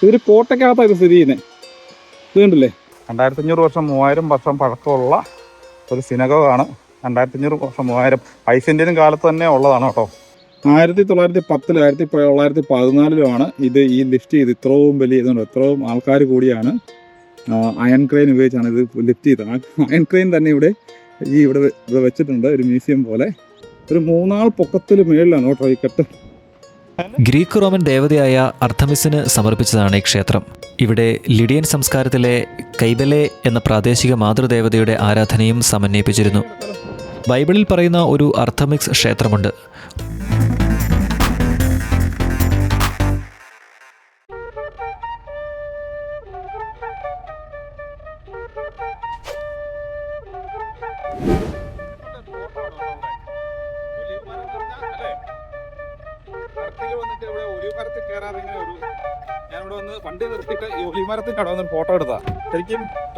ഇതൊരു കോട്ടക്കകത്താണ് ഇത് സ്ഥിതി ചെയ്യുന്നത് ഇത് കണ്ടില്ലേ രണ്ടായിരത്തി അഞ്ഞൂറ് വർഷം മൂവായിരം വർഷം പഴക്കമുള്ള ഒരു സിനഗോഗാണ്. രണ്ടായിരത്തി അഞ്ഞൂറ് വർഷം മൂവായിരം. ഐസിന്റെയും കാലത്ത് തന്നെ ഉള്ളതാണ് കേട്ടോ. ആയിരത്തി തൊള്ളായിരത്തി പത്തിലും ആയിരത്തി തൊള്ളായിരത്തി പതിനാലിലുമാണ് ഇത് ഈ ലിഫ്റ്റ് ചെയ്ത് ഇത്രയും വലിയ ഇതുണ്ട്. ഇത്രയും ആൾക്കാർ കൂടിയാണ് അയൺ ക്രെയിൻ ഉപയോഗിച്ചാണ് ഇത് ലിഫ്റ്റ് ചെയ്തത്. അയൺ ക്രെയിൻ തന്നെ ഇവിടെ ഈ ഇവിടെ ഇവിടെ വെച്ചിട്ടുണ്ട് ഒരു മ്യൂസിയം പോലെ. ഒരു മൂന്നാൾ പൊക്കത്തിൽ മേളിലാണ് കേട്ടോ ഈ കെട്ട്. ഗ്രീക്ക് റോമൻ ദേവതയായ അർത്തമിസിന് സമർപ്പിച്ചതാണ് ഈ ക്ഷേത്രം. ഇവിടെ ലിഡിയൻ സംസ്കാരത്തിലെ കൈബലെ എന്ന പ്രാദേശിക മാതൃദേവതയുടെ ആരാധനയും സമന്വയിപ്പിച്ചിരുന്നു. ബൈബിളിൽ പറയുന്ന ഒരു അർത്തമിക്സ് ക്ഷേത്രമുണ്ട്.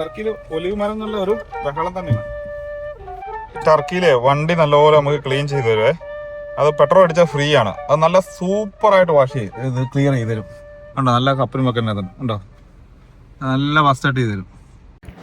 ടർക്കിയിൽ ഒലിവ് മരം എന്നുള്ള ഒരു ബഹളം തന്നെയാണ്. ടർക്കിയിലെ വണ്ടി നല്ലപോലെ നമുക്ക് ക്ലീൻ ചെയ്ത് തരുവേ. അത് പെട്രോൾ അടിച്ചാൽ ഫ്രീ ആണ്. അത് നല്ല സൂപ്പർ ആയിട്ട് വാഷ് ചെയ്ത് ക്ലിയർ ചെയ്ത് തരും. ഉണ്ടോ നല്ല കപ്പലും ഒക്കെ തന്നെ ഉണ്ടോ. നല്ല ഫസ്റ്റായിട്ട് ചെയ്ത് തരും.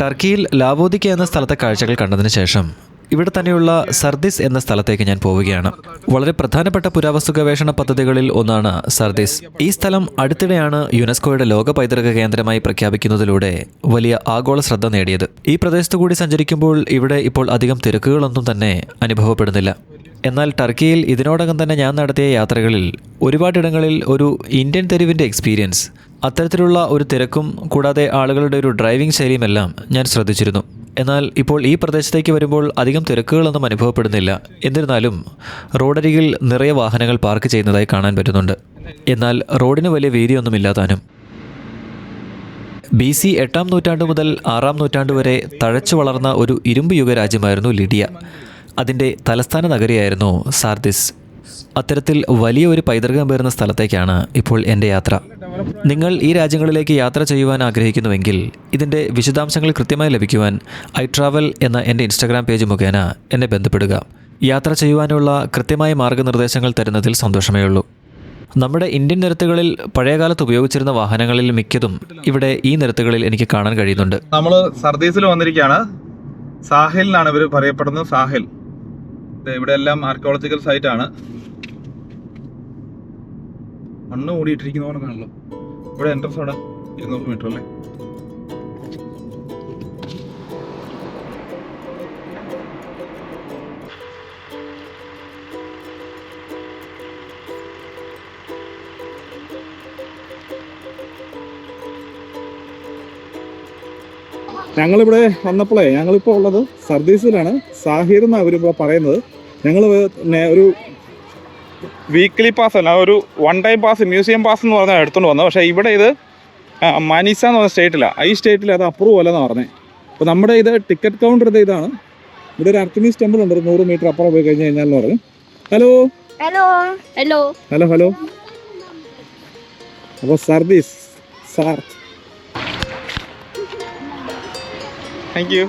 ടർക്കിയിൽ ലാവോദിക്ക എന്ന സ്ഥലത്തെ കാഴ്ചകൾ കണ്ടതിന് ശേഷം ഇവിടെ തന്നെയുള്ള സർദിസ് എന്ന സ്ഥലത്തേക്ക് ഞാൻ പോവുകയാണ്. വളരെ പ്രധാനപ്പെട്ട പുരാവസ്തു ഗവേഷണ പദ്ധതികളിൽ ഒന്നാണ് സർദിസ്. ഈ സ്ഥലം അടുത്തിടെയാണ് യുനെസ്കോയുടെ ലോക പൈതൃക കേന്ദ്രമായി പ്രഖ്യാപിക്കുന്നതിലൂടെ വലിയ ആഗോള ശ്രദ്ധ നേടിയത്. ഈ പ്രദേശത്തു കൂടി സഞ്ചരിക്കുമ്പോൾ ഇവിടെ ഇപ്പോൾ അധികം തിരക്കുകളൊന്നും തന്നെ അനുഭവപ്പെടുന്നില്ല. എന്നാൽ ടർക്കിയിൽ ഇതിനോടകം തന്നെ ഞാൻ നടത്തിയ യാത്രകളിൽ ഒരുപാടിടങ്ങളിൽ ഒരു ഇന്ത്യൻ തെരുവിന്റെ എക്സ്പീരിയൻസ് അത്തരത്തിലുള്ള ഒരു തിരക്കും കൂടാതെ ആളുകളുടെ ഒരു ഡ്രൈവിംഗ് ശൈലിയുമെല്ലാം ഞാൻ ശ്രദ്ധിച്ചിരുന്നു. എന്നാൽ ഇപ്പോൾ ഈ പ്രദേശത്തേക്ക് വരുമ്പോൾ അധികം തിരക്കുകളൊന്നും അനുഭവപ്പെടുന്നില്ല. എന്നിരുന്നാലും റോഡരികിൽ നിറയെ വാഹനങ്ങൾ പാർക്ക് ചെയ്യുന്നതായി കാണാൻ പറ്റുന്നുണ്ട്. എന്നാൽ റോഡിന് വലിയ വീതിയൊന്നുമില്ലാതാനും. ബി സി എട്ടാം നൂറ്റാണ്ട് മുതൽ ആറാം നൂറ്റാണ്ട് വരെ തഴച്ചു വളർന്ന ഒരു ഇരുമ്പ് യുഗ രാജ്യമായിരുന്നു ലിഡിയ. അതിന്റെ തലസ്ഥാന നഗരിയായിരുന്നു സാർദിസ്. അത്തരത്തിൽ വലിയ ഒരു പൈതൃകം പേറുന്ന സ്ഥലത്തേക്കാണ് ഇപ്പോൾ എന്റെ യാത്ര. നിങ്ങൾ ഈ രാജ്യങ്ങളിലേക്ക് യാത്ര ചെയ്യുവാൻ ആഗ്രഹിക്കുന്നുവെങ്കിൽ ഇതിന്റെ വിശദാംശങ്ങൾ കൃത്യമായി ലഭിക്കുവാൻ ഐ ട്രാവൽ എന്ന എന്റെ ഇൻസ്റ്റാഗ്രാം പേജ് മുഖേന എന്നെ ബന്ധപ്പെടുക. യാത്ര ചെയ്യുവാനുള്ള കൃത്യമായ മാർഗനിർദ്ദേശങ്ങൾ തരുന്നതിൽ സന്തോഷമേ ഉള്ളൂ. നമ്മുടെ ഇന്ത്യൻ നിരത്തുകളിൽ പഴയകാലത്ത് ഉപയോഗിച്ചിരുന്ന വാഹനങ്ങളിൽ മിക്കതും ഇവിടെ ഈ നിരത്തുകളിൽ എനിക്ക് കാണാൻ കഴിയുന്നുണ്ട്. നമ്മൾ സർദീസിൽ വന്നിരിക്കുകയാണ്. സാഹിലിനാണ് ഇവർ പറയപ്പെടുന്നത്. സാഹിൽ. ഇവിടെ എല്ലാം ആർക്കിയോളജിക്കൽ ആണ്. മണ്ണ് ഓടിയിട്ടിരിക്കുന്ന പോലെ കാണല്ലോ. ഇവിടെ എൻട്രൻസ് അവിടെ ഇരുന്നൂറ് മീറ്റർ അല്ലേ? ഞങ്ങളിവിടെ വന്നപ്പോഴേ ഞങ്ങളിപ്പോൾ ഉള്ളത് സർദീസിലാണ്. സാഹിർ എന്നാണ് അവരിപ്പോൾ പറയുന്നത്. ഞങ്ങൾ ഒരു വീക്ക്ലി പാസ് അല്ല ഒരു one time pass museum pass എന്ന് പറഞ്ഞാൽ എടുത്തുകൊണ്ട് വന്നത്. പക്ഷേ ഇവിടെ ഇത് മനീസ എന്ന് പറഞ്ഞ സ്റ്റേറ്റിലാണ് ഈ സ്റ്റേറ്റിൽ അത് അപ്രൂവ് അല്ലെന്ന് പറഞ്ഞത് അപ്പോൾ നമ്മുടെ ഇത് ടിക്കറ്റ് കൗണ്ടർ ഇത് ഇതാണ്. ഇവിടെ ഒരു അർത്ഥമീസ് ടെമ്പിൾ ഉണ്ട് ഒരു നൂറ് മീറ്റർ അപ്പുറം പോയി കഴിഞ്ഞ് കഴിഞ്ഞാൽ എന്ന് പറഞ്ഞു hello hello hello hello hello അപ്പോൾ സർദീസ് സാർ താങ്ക് യു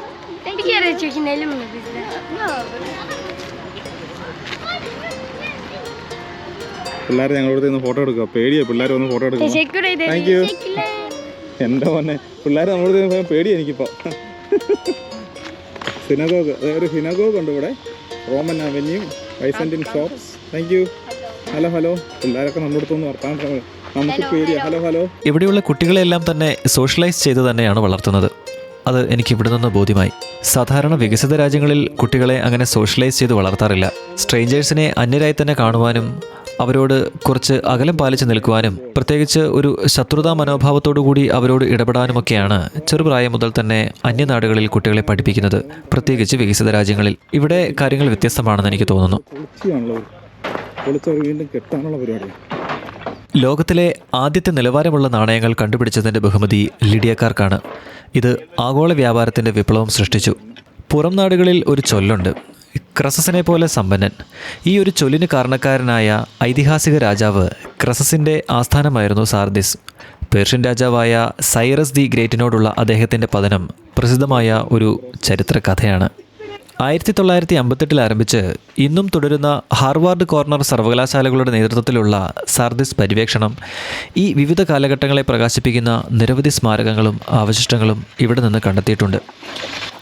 പിള്ളേർ ഞങ്ങളുടെ അടുത്ത് ഫോട്ടോ എടുക്കുക പേടിയാ പിള്ളേർ വന്ന് ഫോട്ടോ എടുക്കുക. Teşekkürler. എന്റെ മോനെ പിള്ളേർ നമ്മുടെ നിന്ന് പേടിയാ എനിക്കിപ്പോൾ സിനഗോഗ് ഒരു സിനഗോഗ് ഉണ്ട് ഇവിടെ. Roman avenue Byzantine shops thank you hello hello പിള്ളേരൊക്കെ നമ്മുടെ അടുത്തൊന്ന് വർത്താൻ ശ്രമിക്കും നമുക്ക് പേടിയാ. ഹലോ ഹലോ ഇവിടെയുള്ള കുട്ടികളെല്ലാം തന്നെ സോഷ്യലൈസ് ചെയ്ത് തന്നെയാണ് വളർത്തുന്നത്. അത് എനിക്ക് ഇവിടെ നിന്ന് ബോധ്യമായി. സാധാരണ വികസിത രാജ്യങ്ങളിൽ കുട്ടികളെ അങ്ങനെ സോഷ്യലൈസ് ചെയ്ത് വളർത്താറില്ല. സ്ട്രേഞ്ചേഴ്സിനെ അന്യരായി തന്നെ കാണുവാനും അവരോട് കുറച്ച് അകലം പാലിച്ച് നിൽക്കുവാനും പ്രത്യേകിച്ച് ഒരു ശത്രുതാ മനോഭാവത്തോടു കൂടി അവരോട് ഇടപെടാനുമൊക്കെയാണ് ചെറുപ്രായം മുതൽ തന്നെ അന്യനാടുകളിൽ കുട്ടികളെ പഠിപ്പിക്കുന്നത് പ്രത്യേകിച്ച് വികസിത രാജ്യങ്ങളിൽ. ഇവിടെ കാര്യങ്ങൾ വ്യത്യസ്തമാണെന്ന് എനിക്ക് തോന്നുന്നു. ലോകത്തിലെ ആദ്യത്തെ നിലവാരമുള്ള നാണയങ്ങൾ കണ്ടുപിടിച്ചതിന്റെ ബഹുമതി ലിഡിയക്കാർക്കാണ്. ഇത് ആഗോള വ്യാപാരത്തിന്റെ വിപ്ലവം സൃഷ്ടിച്ചു. പുറം നാടുകളിൽ ഒരു ചൊല്ലുണ്ട്. ക്രസസിനെ പോലെ സമ്പന്നൻ. ഈ ഒരു ചൊല്ലിന് കാരണക്കാരനായ ഐതിഹാസിക രാജാവ് ക്രസസിന്റെ ആസ്ഥാനമായിരുന്നു സാർദിസ്. പേർഷ്യൻ രാജാവായ സൈറസ് ദി ഗ്രേറ്റിനോടുള്ള അദ്ദേഹത്തിന്റെ പതനം പ്രസിദ്ധമായ ഒരു ചരിത്ര കഥയാണ് ആയിരത്തി തൊള്ളായിരത്തി അമ്പത്തെട്ടിൽ ആരംഭിച്ച് ഇന്നും തുടരുന്ന ഹാർവാർഡ് കോർണർ സർവകലാശാലകളുടെ നേതൃത്വത്തിലുള്ള സാർദിസ് പര്യവേക്ഷണം ഈ വിവിധ കാലഘട്ടങ്ങളെ പ്രകാശിപ്പിക്കുന്ന നിരവധി സ്മാരകങ്ങളും അവശിഷ്ടങ്ങളും ഇവിടെ നിന്ന് കണ്ടെത്തിയിട്ടുണ്ട്.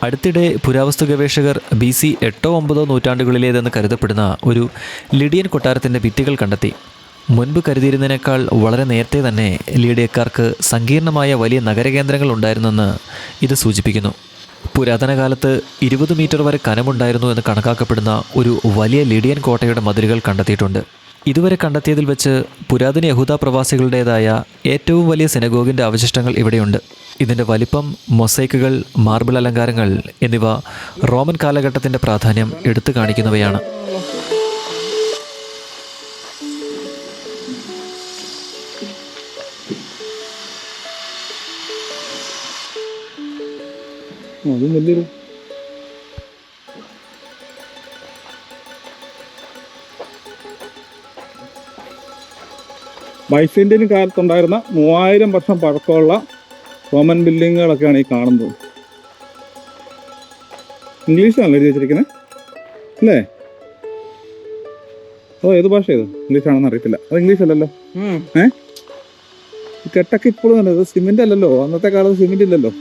അടുത്തിടെ പുരാവസ്തു ഗവേഷകർ ബി സി എട്ടോ ഒമ്പതോ നൂറ്റാണ്ടുകളിലേതെന്ന് കരുതപ്പെടുന്ന ഒരു ലിഡിയൻ കൊട്ടാരത്തിന്റെ ഭിത്തികൾ കണ്ടെത്തി. മുൻപ് കരുതിയിരുന്നതിനേക്കാൾ വളരെ നേരത്തെ തന്നെ ലീഡിയക്കാർക്ക് സങ്കീർണമായ വലിയ നഗരകേന്ദ്രങ്ങൾ ഉണ്ടായിരുന്നെന്ന് ഇത് സൂചിപ്പിക്കുന്നു. പുരാതന കാലത്ത് ഇരുപത് മീറ്റർ വരെ കനമുണ്ടായിരുന്നു എന്ന് കണക്കാക്കപ്പെടുന്ന ഒരു വലിയ ലിഡിയൻ കോട്ടയുടെ മതിലുകൾ കണ്ടെത്തിയിട്ടുണ്ട്. ഇതുവരെ കണ്ടെത്തിയതിൽ വെച്ച് പുരാതന യഹൂദ പ്രവാസികളുടേതായ ഏറ്റവും വലിയ സിനഗോഗിന്റെ അവശിഷ്ടങ്ങൾ ഇവിടെയുണ്ട്. ഇതിന്റെ വലിപ്പം മൊസൈക്കുകൾ മാർബിൾ അലങ്കാരങ്ങൾ എന്നിവ റോമൻ കാലഘട്ടത്തിന്റെ പ്രാധാന്യം എടുത്തു കാണിക്കുന്നവയാണ്. അതും കാലത്തുണ്ടായിരുന്ന മൂവായിരം വർഷം പഴക്കമുള്ള റോമൻ ബിൽഡിങ്ങുകളൊക്കെയാണ് ഈ കാണുന്നത്. ഇംഗ്ലീഷിലാണ് എഴുതി വെച്ചിരിക്കുന്നത് അല്ലേ? ഓ ഏത് ഭാഷ ഇത്? ഇംഗ്ലീഷാണെന്ന് അറിയത്തില്ല. അത് ഇംഗ്ലീഷ് അല്ലല്ലോ ഏ? കെട്ടൊക്കെ ഇപ്പോഴും തന്നെ ഇത് സിമെന്റ് അല്ലല്ലോ. അന്നത്തെ കാലത്ത് സിമെന്റ് ഇല്ലല്ലോ.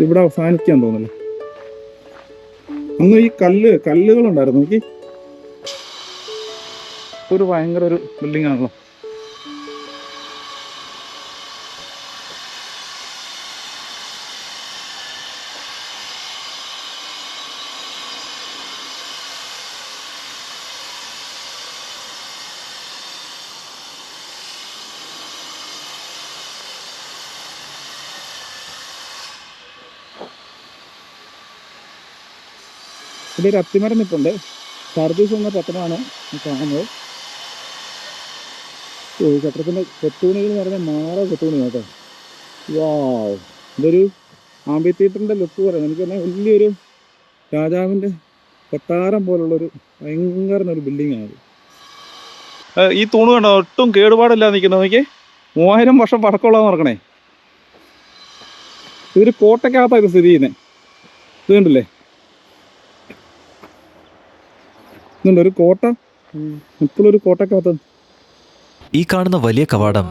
ഇവിടെ അവസാനിക്കാൻ തോന്നുന്നു. അന്ന് ഈ കല്ല് കല്ലുകളുണ്ടായിരുന്നു. നോക്കി. ഒരു ഭയങ്കര ഒരു ബിൽഡിംഗ് ആണല്ലോ. ഒരു അത്തിമരം നിൽപ്പുണ്ട് സർവീസ് എന്ന പത്രമാണ് കാണുന്നത്. ഓ ഈ ചത്രത്തിന്റെ കൊത്തൂണികൾ എന്ന് പറഞ്ഞാൽ മാറോ കൊത്തൂണി കേട്ടോ. വാ ഇതൊരു ആംബി തിയേറ്ററിന്റെ ലുക്ക് പറയുന്നത് എനിക്ക് തന്നെ വലിയൊരു രാജാവിന്റെ കൊട്ടാരം പോലുള്ളൊരു ഭയങ്കര ഒരു ബിൽഡിംഗ് ആണ് ഈ തൂണ് കണ്ടോ? ഒട്ടും കേടുപാടില്ല നിൽക്കുന്നത് നോക്കി മൂവായിരം വർഷം പഴക്കമുള്ളതെന്ന് നടക്കണേ ഇതൊരു കോട്ടയ്ക്കകത്താണ് ഇത് സ്ഥിതി ചെയ്യുന്നത് ഇത് കണ്ടില്ലേ? ഇതുണ്ട് ഒരു കോട്ട. ഇപ്പോഴും ഒരു കോട്ടക്കകത്ത് ഈ കാണുന്ന വലിയ കവാടം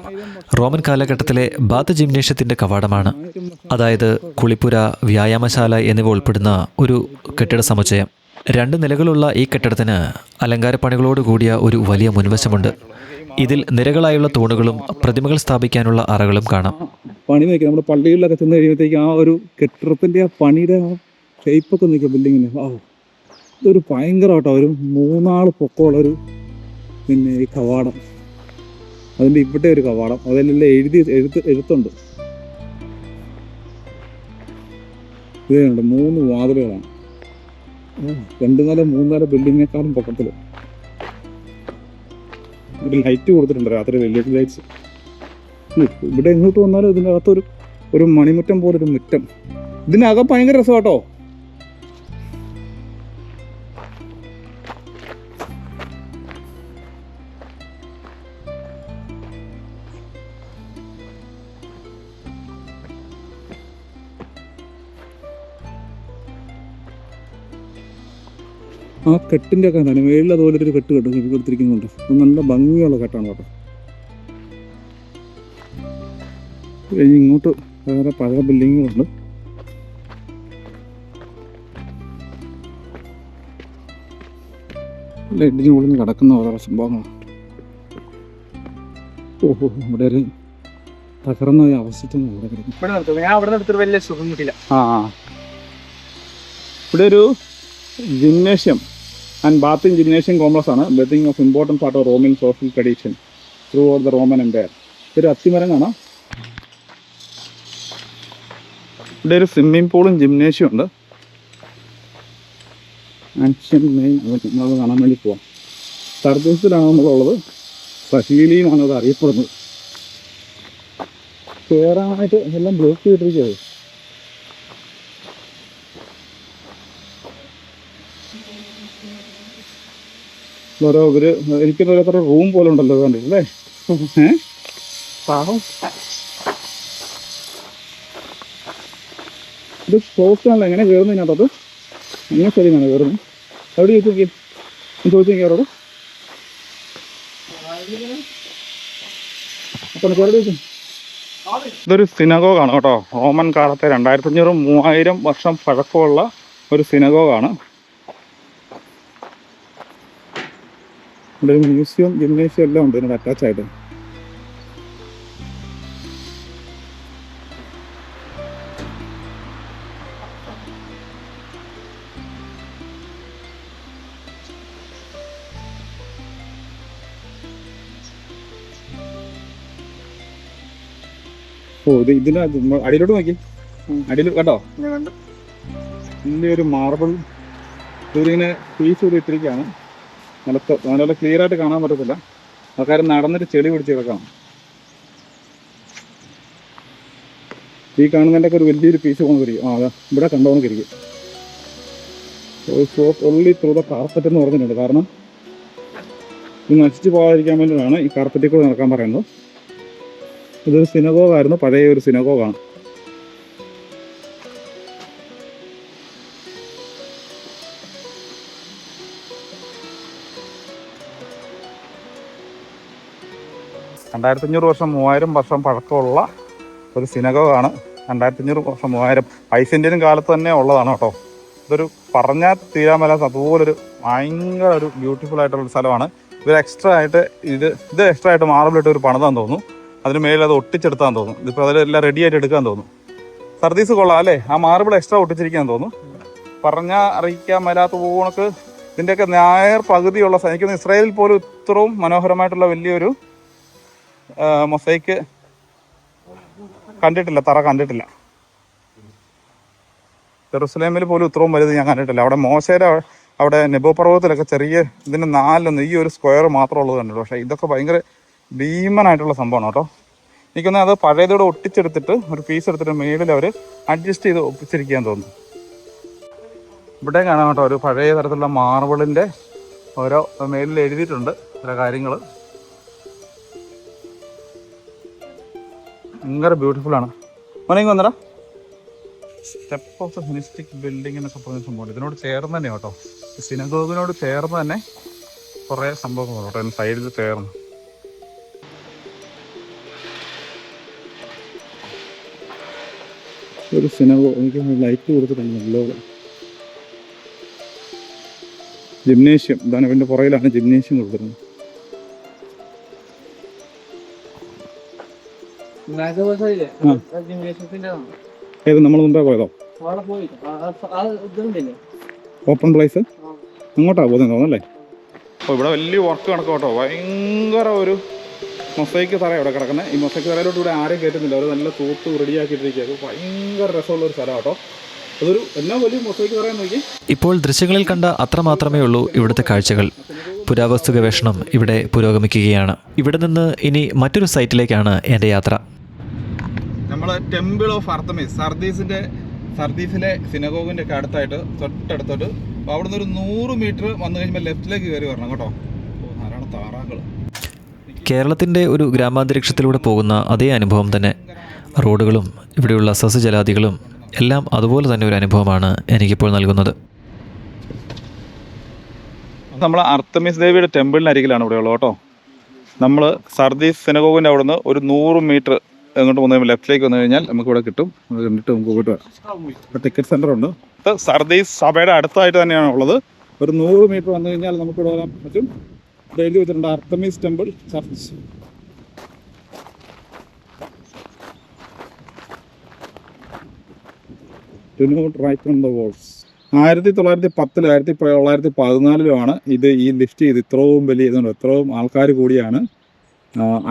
റോമൻ കാലഘട്ടത്തിലെ ബാത്ത് ജിംനേഷ്യത്തിന്റെ കവാടമാണ്. അതായത് കുളിപ്പുര വ്യായാമശാല എന്നിവ ഉൾപ്പെടുന്ന ഒരു കെട്ടിട സമുച്ചയം. രണ്ട് നിലകളുള്ള ഈ കെട്ടിടത്തിന് അലങ്കാരപ്പണികളോട് കൂടിയ ഒരു വലിയ മുൻവശമുണ്ട്. ഇതിൽ നിരകളായുള്ള തൂണുകളും പ്രതിമകൾ സ്ഥാപിക്കാനുള്ള അറകളും കാണാം. പണി നോക്കി നമ്മുടെ പള്ളികളിലൊക്കെ ചെന്ന് കഴിയുമ്പോഴത്തേക്ക് ആ ഒരു കെട്ടിടത്തിന്റെ ആ പണിയുടെ ആ ഷേപ്പൊക്കെ നോക്കിയ ബിൽഡിങ്ങിന് ആ ഇതൊരു ഭയങ്കര കേട്ടോ ഒരു മൂന്നാൾ പൊക്കമുള്ളൊരു പിന്നെ ഈ കവാടം. അതിന്റെ ഇവിടെ ഒരു കവാടം. അതിലെല്ലാം എഴുതി എഴുത്ത് എഴുത്തുണ്ട്. ഇതുണ്ട് മൂന്ന് വാതിലുകളാണ്. രണ്ട് നില മൂന്ന് നില ബിൽഡിങ്ങിനേക്കാളും പൊക്കത്തിൽ ഒരു ലൈറ്റ് കൊടുത്തിട്ടുണ്ട് രാത്രി വലിയ ലൈറ്റ്സ് ഇവിടെ ഇങ്ങോട്ട് വന്നാലും ഇതിന്റെ അകത്തൊരു ഒരു മണിമുറ്റം പോലൊരു മുറ്റം. ഇതിനകം ഭയങ്കര രസമാട്ടോ. ആ കെട്ടിന്റെ ഒക്കെ തന്നെ മേളിൽ അതുപോലെ ഒരു കെട്ട് കെട്ട് കൊടുത്തിരിക്കുന്നുണ്ട്. അത് നല്ല ഭംഗിയുള്ള കെട്ടാണ് കേട്ടോ. കഴിഞ്ഞ് ഇങ്ങോട്ട് വേറെ പല ബിൽഡിങ്ങുകളുണ്ട്. ഇടിഞ്ഞ് പൊളിഞ്ഞ് കിടക്കുന്ന ഓരോ സംഭവങ്ങളാണ്. ഓഹോ ഇവിടെ ഒരു തകർന്ന ഇവിടെ നിർത്തും. ഞാൻ അവിടെ നിർത്തിട്ട് വലിയ സുഖം കിട്ടില്ല. ആ. ഇവിടെ ഒരു gymnasium and bathing gymnasium complex ആണ് bathing of importance part of Roman social tradition through or the Roman empire ഇതൊരു അത്തിമരം കാണാം ഇവിടെ ഒരു സ്വിമ്മിംഗ് പൂളും ജിംനേഷ്യം ഉണ്ട്. ആൻഷ്യൻ മെയിൻ കാണാൻ വേണ്ടി പോവാം. സർദൂസിലാണ് നമ്മളുള്ളത് സഹീലി എന്നാണ് അത് അറിയപ്പെടുന്നത്. കയറാനായിട്ട് എല്ലാം ബ്ലോക്ക് ചെയ്തിരിക്കുന്നത് ഓരോ ഇവർ എനിക്കൊരു ഓരോരുത്തരുടെ റൂം പോലെ ഉണ്ടല്ലോ കണ്ടില്ലേ? ഏഹ് പാവം. ഇത് ക്ലോസ്റ്റാണല്ലോ എങ്ങനെ കയറുന്നു ഇതിനകത്തത് എങ്ങനെ ശരി എന്നാണ് കയറുന്നത് എവിടെ ചോദിച്ചു നോക്കി ചോദിച്ചു നോക്കി അവരോട്. ചോദിച്ചു ഇതൊരു സിനഗോഗാണ് കേട്ടോ. റോമൻ കാലത്തെ രണ്ടായിരത്തി അഞ്ഞൂറ് മൂവായിരം വർഷം പഴക്കമുള്ള ഒരു സിനഗോഗാണ് ഇവിടെ ഒരു മ്യൂസിയം ജിംനേഷ്യം എല്ലാം ഉണ്ട്. ഇതിനോട് അറ്റാച്ച് ആയിട്ട്. ഓ ഇത് ഇതിന് അടിയിലോട്ട് നോക്കി. അടിയിൽ കേട്ടോ ഒരു മാർബിൾ ഇതിങ്ങനെ പീസ് ചെയ്ത് ഇട്ടിരിക്കുകയാണ്. നിലത്ത് നല്ല ക്ലിയർ ആയിട്ട് കാണാൻ പറ്റത്തില്ല. ആൾക്കാർ നടന്നിട്ട് ചെളി പിടിച്ച് കിടക്കാം ഈ കാണുന്നതിന്റെ ഒരു വലിയൊരു പീസ് കൊണ്ടിരിക്കും ആ അതാ ഇവിടെ കണ്ടോന്നിരിക്കും ഒള്ളി ത്രൂ ദ കാർപ്പറ്റ് എന്ന് പറഞ്ഞിട്ടുണ്ട്. കാരണം ഇത് നശിച്ചു പോകാതിരിക്കാൻ വേണ്ടിയിട്ടാണ് ഈ കാർപ്പറ്റിൽ കൂടെ നടക്കാൻ പറയുന്നത്. ഇതൊരു സിനഗോഗായിരുന്നു പഴയ ഒരു സിനഗോഗാണ് രണ്ടായിരത്തി അഞ്ഞൂറ് വർഷം മൂവായിരം വർഷം പഴക്കമുള്ള ഒരു സിനഗോഗാണ് രണ്ടായിരത്തി അഞ്ഞൂറ് വർഷം മൂവായിരം. ഐസ് ഇന്ത്യൻ കാലത്ത് തന്നെ ഉള്ളതാണ് കേട്ടോ. ഇതൊരു പറഞ്ഞാൽ തീരാൻ മേലാത്ത അതുപോലൊരു ഭയങ്കര ഒരു ബ്യൂട്ടിഫുൾ ആയിട്ടുള്ള സ്ഥലമാണ്. ഇവർ എക്സ്ട്രാ ആയിട്ട് ഇത് ഇത് എക്സ്ട്രാ ആയിട്ട് മാർബിളിട്ട് ഒരു പണിതാൻ തോന്നുന്നു. അതിന് മേലെ അത് ഒട്ടിച്ചെടുത്താൻ തോന്നുന്നു. ഇതിപ്പോൾ അതിലെല്ലാം റെഡി ആയിട്ട് എടുക്കാൻ തോന്നുന്നു. സർദീസ് കൊള്ളാം അല്ലേ? ആ മാർബിൾ എക്സ്ട്രാ ഒട്ടിച്ചിരിക്കാൻ തോന്നുന്നു. പറഞ്ഞാൽ അറിയിക്കാൻ മേലാത്ത പോകണക്ക് ഇതിന്റെയൊക്കെ ഞായർ പകുതിയുള്ള എനിക്ക് ഇസ്രായേലിൽ പോലും ഇത്രയും മനോഹരമായിട്ടുള്ള വലിയൊരു മൊസൈക്ക് കണ്ടിട്ടില്ല തറ കണ്ടിട്ടില്ല. ജെറുസലേമിൽ പോലും ഇത്രയും വലുത് ഞാൻ കണ്ടിട്ടില്ല. അവിടെ മോശയുടെ അവിടെ നെബോ പർവതത്തിലൊക്കെ ചെറിയ ഇതിന് നാലൊന്ന് ഈ ഒരു സ്ക്വയർ മാത്രമേ ഉള്ളത് കണ്ടുള്ളൂ പക്ഷേ ഇതൊക്കെ ഭയങ്കര ഭീമനായിട്ടുള്ള സംഭവമാണ് കേട്ടോ. എനിക്കൊന്ന് അത് പഴയതോടെ ഒട്ടിച്ചെടുത്തിട്ട് ഒരു പീസ് എടുത്തിട്ട് മേളിൽ അവർ അഡ്ജസ്റ്റ് ചെയ്ത് ഒപ്പിച്ചിരിക്കാൻ തോന്നുന്നു. ഇവിടെ കാണാം കേട്ടോ ഒരു പഴയ തരത്തിലുള്ള മാർബിളിന്റെ ഓരോ മേലിൽ എഴുതിയിട്ടുണ്ട് ചില കാര്യങ്ങൾ ഭയങ്കര ബ്യൂട്ടിഫുൾ ആണ്. മോനെങ്കിൽ വന്നടാ. Step of the Hellenistic building എന്നൊക്കെ പറഞ്ഞ സംഭവം ഇതിനോട് ചേർന്ന് തന്നെ കേട്ടോ. സിനഗോഗിനോട് ചേർന്ന് തന്നെ കുറേ സംഭവങ്ങൾ കേട്ടോ. സൈഡിൽ ചേർന്ന്. ഒരു സിനഗോ എനിക്ക് ലൈറ്റ് കൊടുത്തിട്ടുണ്ട് നല്ലോണം. ജിംനേഷ്യം ഇതാണ് ഇവന്റെ പുറകിലാണ് ജിംനേഷ്യം കൊടുത്തിരുന്നത്. ഏത് നമ്മൾ മുമ്പേ പോയതോ? ഓപ്പൺ പ്ലേസ് അങ്ങോട്ടാ പോകുന്നത് തോന്നല്ലേ അപ്പോൾ ഇവിടെ വലിയ വർക്ക് കണക്ക് കേട്ടോ. ഭയങ്കര ഒരു മൊസൈക്ക് തറ ഇവിടെ കിടക്കുന്നത് ഈ മൊസൈക്ക് തറയിലോട്ട് ഇവിടെ ആരെയും കയറ്റുന്നില്ല. അവർ നല്ല തൂത്ത് റെഡിയാക്കിയിട്ടിരിക്കുക. ഭയങ്കര രസമുള്ള ഒരു സ്ഥലം കേട്ടോ. അതൊരു എല്ലാം വലിയ മൊസൈക്ക് തറയാൻ നോക്കി ഇപ്പോൾ ദൃശ്യങ്ങളിൽ കണ്ട അത്ര മാത്രമേ ഉള്ളൂ ഇവിടുത്തെ കാഴ്ചകൾ. പുരാവസ്തു ഗവേഷണം ഇവിടെ പുരോഗമിക്കുകയാണ്. ഇവിടെ നിന്ന് ഇനി മറ്റൊരു സൈറ്റിലേക്കാണ് എന്റെ യാത്ര. നമ്മൾ ടെമ്പിൾ ഓഫ് അർത്തമീസ് സർദീസിന്റെ സർദീസിലെ സിനഗോഗിന്റെ ഒക്കെ അടുത്തായിട്ട് തൊട്ടടുത്തോട്ട് അപ്പോൾ അവിടുന്ന് ഒരു നൂറ് മീറ്റർ വന്നു കഴിയുമ്പോൾ ലെഫ്റ്റിലേക്ക് കയറി വരണം കേട്ടോ. ഓ, ധാരാളം താറാകൾ കേരളത്തിന്റെ ഒരു ഗ്രാമാന്തരീക്ഷത്തിലൂടെ പോകുന്ന അതേ അനുഭവം തന്നെ റോഡുകളും ഇവിടെയുള്ള സസ്യജലാദികളും എല്ലാം അതുപോലെ തന്നെ ഒരു അനുഭവമാണ് എനിക്കിപ്പോൾ നൽകുന്നത്. നമ്മൾ അർത്തമിസ് ദേവിയുടെ ടെമ്പിളിനരികിലാണ് ഇവിടെയുള്ളത് കേട്ടോ. നമ്മൾ സർദീസ് സിനഗോഗിന്റെ അവിടുന്ന് ഒരു നൂറ് മീറ്റർ വന്നു കഴിയുമ്പോൾ ലെഫ്റ്റിലേക്ക് വന്നു കഴിഞ്ഞാൽ നമുക്ക് ഇവിടെ കിട്ടും കണ്ടിട്ട് നമുക്ക് പോയിട്ട് വരാം. ടിക്കറ്റ് സെന്റർ ഉണ്ട്. ഇത് സർദീസ് സഭയുടെ അടുത്തായിട്ട് തന്നെയാണ് ഉള്ളത്. ഒരു നൂറ് മീറ്റർ വന്നു കഴിഞ്ഞാൽ നമുക്ക് ഇവിടെ വരാൻ പറ്റും. ഡെയിലി വെച്ചിട്ടുണ്ട് Artemis temple church note right on the walls ആയിരത്തി തൊള്ളായിരത്തി പത്തിൽ ആയിരത്തി തൊള്ളായിരത്തി പതിനാലിലുമാണ് ഇത് ഈ ലിഫ്റ്റ് ചെയ്ത് ഇത്രയും വലിയ ഇതുണ്ട് ഇത്രയും ആൾക്കാർ കൂടിയാണ്.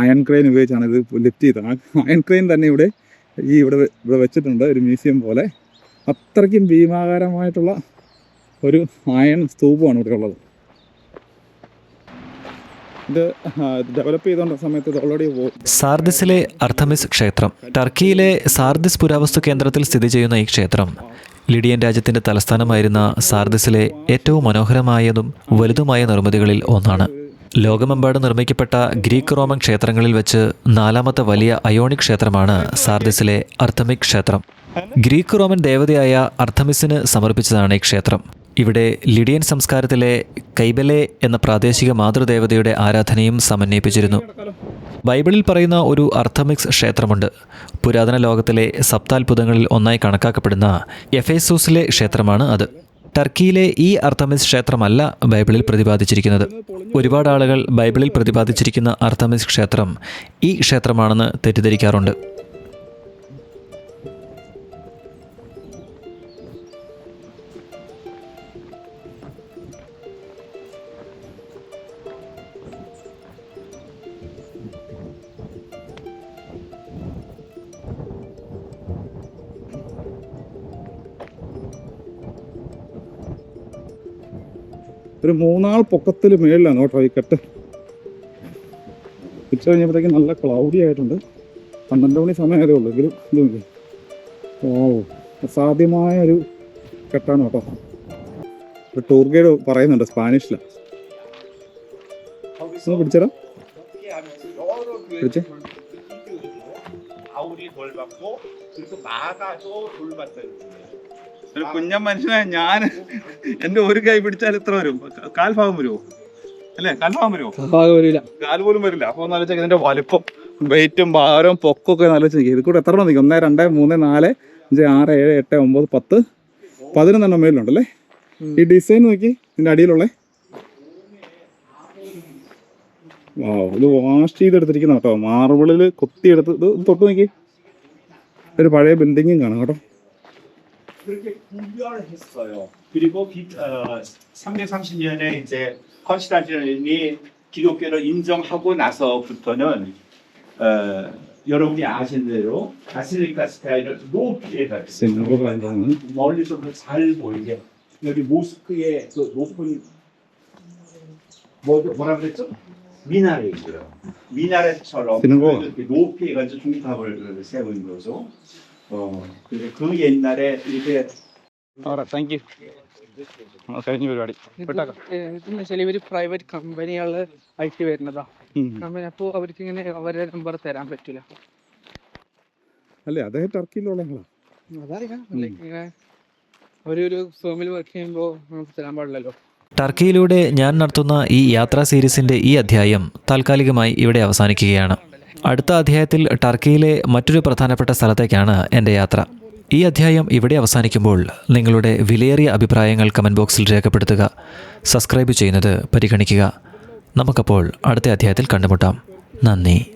അയൺ ക്രെയിൻ ഉപയോഗിച്ചാണ് ഇത് ലിഫ്റ്റ് ചെയ്തത്. അയൺ ക്രെയിൻ തന്നെ ഇവിടെ ഈ ഇവിടെ ഇവിടെ വെച്ചിട്ടുണ്ട് ഒരു മ്യൂസിയം പോലെ. അത്രയ്ക്കും ഭീമാകാരമായിട്ടുള്ള ഒരു അയൺ സ്തൂപമാണ് ഇവിടെ ഉള്ളത്. ഇത് ഡെവലപ്പ് സമയത്ത് സാർദിസിലെ അർത്തമിസ് ക്ഷേത്രം ടർക്കിയിലെ സാർദിസ് പുരാവസ്തു കേന്ദ്രത്തിൽ സ്ഥിതി ചെയ്യുന്ന ഈ ക്ഷേത്രം ലിഡിയൻ രാജ്യത്തിന്റെ തലസ്ഥാനമായിരുന്ന സാർദിസിലെ ഏറ്റവും മനോഹരമായതും വലുതുമായ നിർമ്മിതികളിൽ ഒന്നാണ്. ലോകമെമ്പാടും നിർമ്മിക്കപ്പെട്ട ഗ്രീക്ക് റോമൻ ക്ഷേത്രങ്ങളിൽ വെച്ച് നാലാമത്തെ വലിയ അയോണിക് ക്ഷേത്രമാണ് സാർദിസിലെ അർത്തമിക് ക്ഷേത്രം. ഗ്രീക്ക് റോമൻ ദേവതയായ അർത്തമിസിന് സമർപ്പിച്ചതാണ് ഈ ക്ഷേത്രം. ഇവിടെ ലിഡിയൻ സംസ്കാരത്തിലെ കൈബലെ എന്ന പ്രാദേശിക മാതൃദേവതയുടെ ആരാധനയും സമന്വയിപ്പിച്ചിരുന്നു. ബൈബിളിൽ പറയുന്ന ഒരു അർത്തമിക്സ് ക്ഷേത്രമുണ്ട്. പുരാതന ലോകത്തിലെ സപ്താത്ഭുതങ്ങളിൽ ഒന്നായി കണക്കാക്കപ്പെടുന്ന എഫേസൂസിലെ ക്ഷേത്രമാണ് അത്. ടർക്കിയിലെ ഈ അർത്തമിസ് ക്ഷേത്രമല്ല ബൈബിളിൽ പ്രതിപാദിച്ചിരിക്കുന്നത്. ഒരുപാട് ആളുകൾ ബൈബിളിൽ പ്രതിപാദിച്ചിരിക്കുന്ന അർത്തമിസ് ക്ഷേത്രം ഈ ക്ഷേത്രമാണെന്ന് തെറ്റിദ്ധരിക്കാറുണ്ട്. ഒരു മൂന്നാൾ പൊക്കത്തിൽ മേളിലാണ് കേട്ടോ ഈ കെട്ട് ഉച്ച കഴിഞ്ഞപ്പോഴത്തേക്കും നല്ല ക്ലൗഡി ആയിട്ടുണ്ട് പന്ത്രണ്ട് മണി സമയമേ ഉള്ളൂ എങ്കിലും ഇത് നോക്കി ഓ അസാധ്യമായ ഒരു കെട്ടാണ് കേട്ടോ ഒരു ടൂർ ഗൈഡ് പറയുന്നുണ്ട് സ്പാനിഷിലാണ് ഒന്ന് പിടിച്ചടാ പിടിച്ചേ 아우리 돌 받고 그리고 마가 또 돌 받던 ഒരു കുഞ്ഞൻ മനുഷ്യനെ ഞാൻ എന്റെ ഒരു കൈ പിടിച്ചാൽ എത്ര വരും. കാൽഭാഗം വരുമോ അല്ലേ? കാൽഭാഗം വരുമോ ഭാഗം വരില്ല. കാൽ പോലും വരില്ല. അപ്പൊ ഇതിന്റെ വലിപ്പം വെയിറ്റും ഭാരവും പൊക്കൊക്കെ ഒക്കെ നല്ല നോക്കി ഇത് കൂടെ എത്ര നിൽക്കും ഒന്ന് രണ്ട് മൂന്ന് നാല് അഞ്ച് ആറ് ഏഴ് എട്ട് ഒമ്പത് പത്ത് പതിനൊന്നെണ്ണം മേലുണ്ടല്ലേ ഈ ഡിസൈൻ നോക്കി ഇതിന്റെ അടിയിലുള്ള. വാ ഇത് വാഷ് ചെയ്തെടുത്തിരിക്കുന്ന കേട്ടോ. മാർബിളിൽ കൊത്തിയെടുത്ത് ഇത് തൊട്ട് നോക്കി. ഒരു പഴയ ബിൽഡിങ്ങും കാണാം കേട്ടോ. 그렇게 분별했어요. 그리고 330년에 어, 이제 컨스탄티노이 기독교를 인정하고 나서부터는 어, 여러분이 아시는 대로 바실리카 스타일을 높게 가르치는 멀리서 잘 보이게 여기 모스크의 그 높은 뭐, 뭐라 그랬죠? 미나레이고요. 미나레처럼 높이 해가지고 중탑을 세운 거죠. 어, 그래서 그 옛날에 이렇게 താങ്ക് യു കഴിഞ്ഞ പരിപാടി വിട്ടേക്കാം ഇതെന്ന് വെച്ചാൽ ഇവര് പ്രൈവറ്റ് കമ്പനികൾ ആയിട്ട് വരുന്നതാ കമ്പനി അപ്പോൾ അവർക്ക് ഇങ്ങനെ അവരുടെ നമ്പർ തരാൻ പറ്റില്ല അല്ലേ അദ്ദേഹം ടർക്കിയിലുള്ള ആളാ അതറിയാം ലൈക്ക് ഇങ്ങനെ അവരൊരു ഫേമിൽ വർക്ക് ചെയ്യുമ്പോൾ നമുക്ക് തരാൻ പാടില്ലല്ലോ ടർക്കിയിലൂടെ ഞാൻ നടത്തുന്ന ഈ യാത്രാ സീരീസിൻ്റെ ഈ അധ്യായം താൽക്കാലികമായി ഇവിടെ അവസാനിക്കുകയാണ് അടുത്ത അധ്യായത്തിൽ ടർക്കിയിലെ മറ്റൊരു പ്രധാനപ്പെട്ട സ്ഥലത്തേക്കാണ് എന്റെ യാത്ര. ഈ അധ്യായം ഇവിടെ അവസാനിക്കുമ്പോൾ നിങ്ങളുടെ വിലയേറിയ അഭിപ്രായങ്ങൾ കമന്റ് ബോക്സിൽ രേഖപ്പെടുത്തുക. സബ്സ്ക്രൈബ് ചെയ്യുന്നത് പരിഗണിക്കുക. നമുക്കപ്പോൾ അടുത്ത അധ്യായത്തിൽ കണ്ടുമുട്ടാം. നന്ദി.